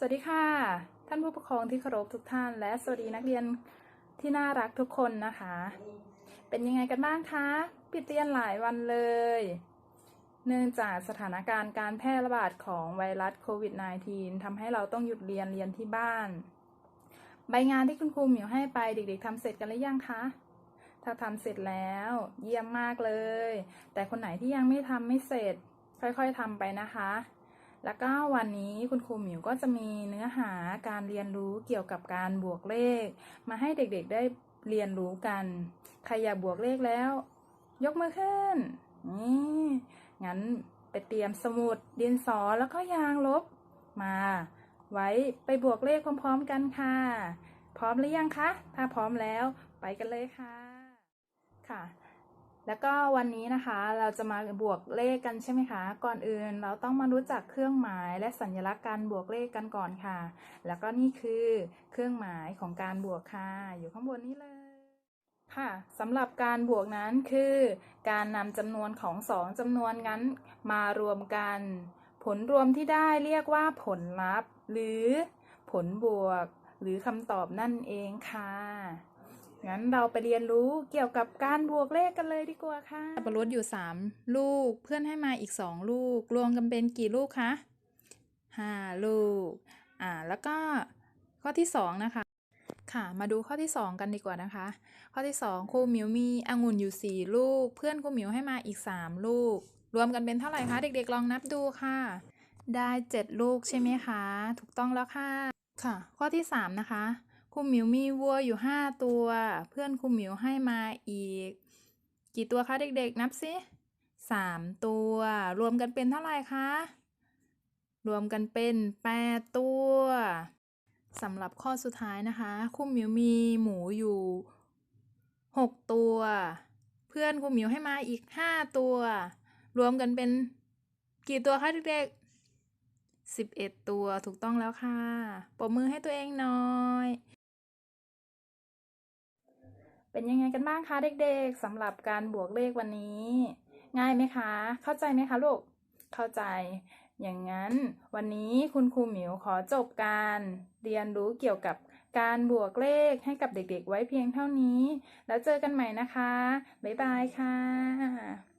สวัสดีค่ะ ท่านผู้ปกครองที่เคารพทุกท่าน และสวัสดีนักเรียนที่น่ารักทุกคนนะคะ เป็นยังไงกันบ้างคะปิดเรียนหลายวันเลย เนื่องจากสถานการณ์การแพร่ระบาดของไวรัสโควิด -19 ทำให้เราต้องหยุดเรียนเรียนที่บ้าน ใบงานที่คุณครูหมิวให้ไปเด็กๆทำเสร็จกันหรือยังคะถ้าทำเสร็จแล้ว เยี่ยมมากเลย แต่คนไหนที่ยังไม่ทำไม่เสร็จ ค่อยๆทำไปนะคะ แล้วก็วันนี้คุณครูหมิวก็จะมีเนื้อหาการเรียนรู้เกี่ยวกับการบวกเลข มาให้เด็กๆได้เรียนรู้กัน ใครอยากบวกเลขแล้ว ยกมือขึ้นนี่งั้นไปเตรียมสมุดดินสอแล้วก็ยางลบมา ไว้ไปบวกเลขพร้อมๆกันค่ะ พร้อมหรือยังคะ ถ้าพร้อมแล้วไปกันเลยค่ะ ค่ะ แล้วก็วันนี้นะคะเราจะมาบวกเลขกันใช่ไหมคะ ก่อนอื่นเราต้องมารู้จักเครื่องหมายและสัญลักษณ์การบวกเลขกันก่อนค่ะ แล้วก็นี่คือเครื่องหมายของการบวกค่ะ อยู่ข้างบนนี้เลย ค่ะสำหรับการบวกนั้นคือ การนำจำนวนของสองจำนวนนั้นมารวมกัน ผลรวมที่ได้เรียกว่าผลลัพธ์ หรือผลบวก หรือคำตอบนั่นเองค่ะ งั้นเราไปเรียนรู้เกี่ยวกับการบวกเลขกันเลยดีกว่าค่ะสับปะรดอยู่ 3 ลูก เพื่อนให้มาอีก 2 ลูก รวมกันเป็นกี่ลูกคะ 5 ลูก อ่า แล้วก็ข้อที่ 2 นะคะ ค่ะ มาดูข้อที่ 2 กันดีกว่านะคะ ข้อที่ 2ครูหมิวมีองุ่นอยู่ 4 ลูก เพื่อนครูหมิวให้มาอีก 3 ลูก รวมกันเป็นเท่าไหร่คะ เด็กๆ ลองนับดูค่ะ ได้ 7 ลูกใช่ไหมคะ ถูกต้องแล้วค่ะ ค่ะ ข้อที่ 3 นะคะ ครูหมิวมีวัวอยู่5ตัว เพื่อนครูหมิวให้มาอีก กี่ตัวคะเด็กๆ นับสิ3ตัว รวมกันเป็นเท่าไหร่คะ รวมกันเป็น8ตัวสำหรับข้อสุดท้ายนะคะครูหมิวมีหมูอยู่6ตัว เพื่อนครูหมิวให้มาอีก5ตัว รวมกันเป็นกี่ตัวคะเด็กๆ11 ตัวถูกต้องแล้วค่ะ ปรบมือให้ตัวเองหน่อย เป็นยังไงกันบ้างคะเด็กๆสำหรับการบวกเลขวันนี้ ง่ายไหมคะ เข้าใจไหมคะลูก เข้าใจ อย่างนั้นวันนี้คุณครูหมิวขอจบการเรียนรู้เกี่ยวกับการบวกเลขให้กับเด็กๆ ไว้เพียงเท่านี้ แล้วเจอกันใหม่นะคะ บ๊ายบายค่ะ